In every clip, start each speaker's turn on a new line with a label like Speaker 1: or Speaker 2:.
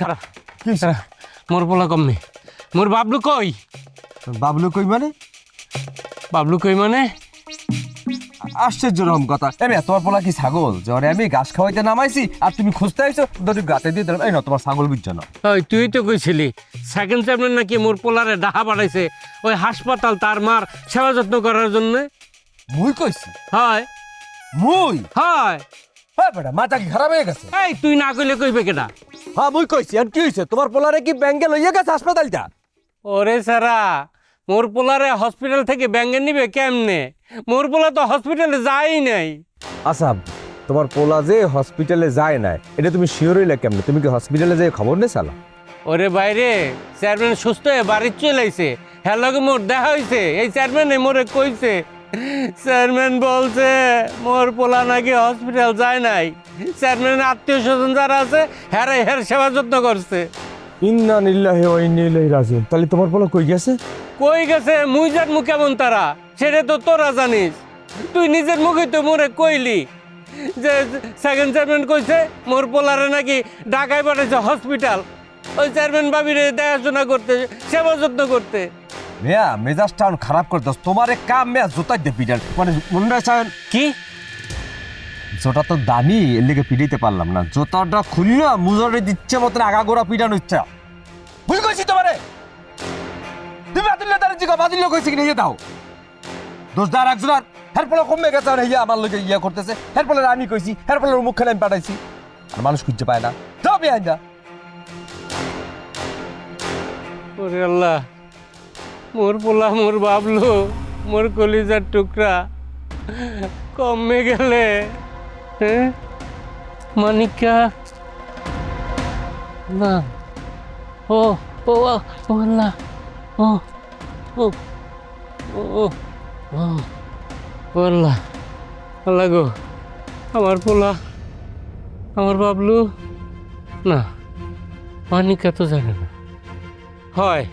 Speaker 1: খারাপ
Speaker 2: কি
Speaker 1: মোর পোলা কমে মোর বাবলু কই?
Speaker 2: বাবলু কই মানে?
Speaker 1: বাবলু কই মানে?
Speaker 2: আশ্চর্য রকম কথা। এমনি তোমার পোলা কি ছাগল? জ্বরে আমি ঘাস খাওয়াইতে নামাইছি আর তুমি খুঁজতে আইছো দড়ি গাতে দিয়ে দিলাম এই না তোমার ছাগল বুঝছ না।
Speaker 1: ওই তুই তো কইছিলি সেকেন্ড চেয়ারম্যান নাকি মোর পোলারে ডাহা বাড়াইছে ওই হাসপাতাল তার মার সেবা যত্ন করার জন্য?
Speaker 2: মুই কইছি?
Speaker 1: হয়।
Speaker 2: মুই?
Speaker 1: হয়।
Speaker 2: হ্যাঁ বেটা মাথা কি খারাপ হয়ে গেছে?
Speaker 1: এই তুই না কইলে কইবে কেডা?
Speaker 2: হ্যাঁ মুই কইছি আর কি হইছে? তোমার পোলারে কি ব্যাংকে লইয়া গেছে হাসপাতালটা?
Speaker 1: ওরে সারা মোর পোলারে হসপিটাল থেকে ব্যাঙ্গে নিবে কেমনে? মোর পোলা তো হসপিটালে যাই নাই।
Speaker 2: আচ্ছা তোমার পোলা যে হসপিটালে যায় না এটা তুমি শিওর হইলে কেমনে? তুমি কি হসপিটালে যে খবর নেই সালা
Speaker 1: ওরে বাইরে চেয়ারম্যান সুস্থ হয়ে বাড়ি চলে আইছে। হ্যাঁ লগে মোর দেখা হইছে এই চেয়ারম্যান মোরে কইছে চেয়ারম্যান বলছে মোর পোলা নাকি হসপিটাল যায় নাই। চেয়ারম্যান আত্মীয় স্বজন যারা আছে হ্যাঁ হ্যার সেবা যত্ন করছে।
Speaker 2: ইন্না নিল্লাহি ওয়া ইন্না ইলাইহি রাজিউন। তাহলে তোমার পোলা কই গেছে?
Speaker 1: কই গেছে? মুই জানমু কেমন তারা? সেটা তো তোরা জানিস। তুই নিজের মুখে তো মোরে কইলি যে সেকেন্ড চেয়ারম্যান কইছে মোর পোলারে নাকি ঢাকায় পাঠাইছে হসপিটাল ওই চেয়ারম্যান ভাবিরে দেখাশোনা করতে সেবা যত্ন করতে।
Speaker 2: মেয়া মেজাজটা এখন খারাপ করে দাও। তোমার এক কাম মেয়া জোতা দে পিটার মানে মনে হয়
Speaker 1: কি?
Speaker 2: জোটা তো দামি এর লেগে পিটাইতে পারলাম না। জোতাটা খুললা মুজরে দিচ্ছে মতন আগা গোড়া পিটানো ইচ্ছা। ভুল কইছি তোমারে? তুমি বাতিল তার জিগা বাতিল কইছি কি নিয়ে দাও। দোষ দার একজন আর হের পলে কমে গেছে আর ইয়া আমার লগে ইয়া করতেছে। হের পলে আমি কইছি হের পলে মুখ খেলে আমি পাঠাইছি। আর মানুষ খুঁজতে পায় না। যাও বিয়া যা
Speaker 1: ওরে আল্লাহ। মোর পোলা, মোর বাবলু, মোর কলিজার টুকরা। কমে গেলে মানিকা? না। ও ও ও আল্লাহ ও ও ও ও ও ও আল্লাহ আল্লাহ গো, আমার পোলা, আমার বাবলু। না, মানিকা তো জানে না। হয়।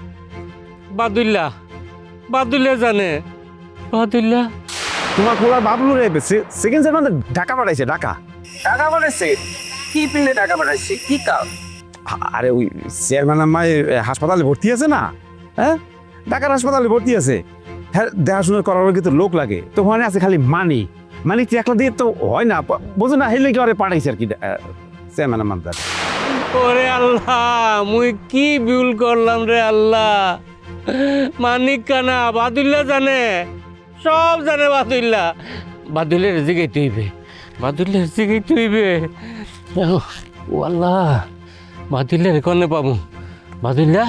Speaker 1: বাদুল্লা বাদুল্লা জানে। বাদুল্লা
Speaker 3: তোমার পোলার বাবলু রে সেকেন্ড সেকেন্ড মানে ঢাকা পাঠাইছে ঢাকা।
Speaker 4: টাকা পাঠাইছে? কি পিলে টাকা পাঠাইছে? কি কাজ
Speaker 3: আরে ওই চেয়ারম্যান আমার হাসপাতালে ভর্তি আছে না? হ্যাঁ? ঢাকার হাসপাতালে ভর্তি আছে। হ্যাঁ দেখাশোনা করার কিন্তু লোক লাগে। তো ওখানে আছে খালি মানি। মানি একলা দিয়ে তো হয় না। বোঝো না হেলে কি আরে পাঠাইছে আর কি চেয়ারম্যান আমার
Speaker 1: ওরে আল্লাহ মুই কি ভুল করলাম রে আল্লাহ? মানিক কানা বাদুল্লা জানে। সব জানে বাদুল্লা। বাদুল্লের জিগাই তুইবে বাদুল্লের জিগাই তুইবে ও আল্লাহ। বাদুল্লের কনে পাবো। বাদুল্লা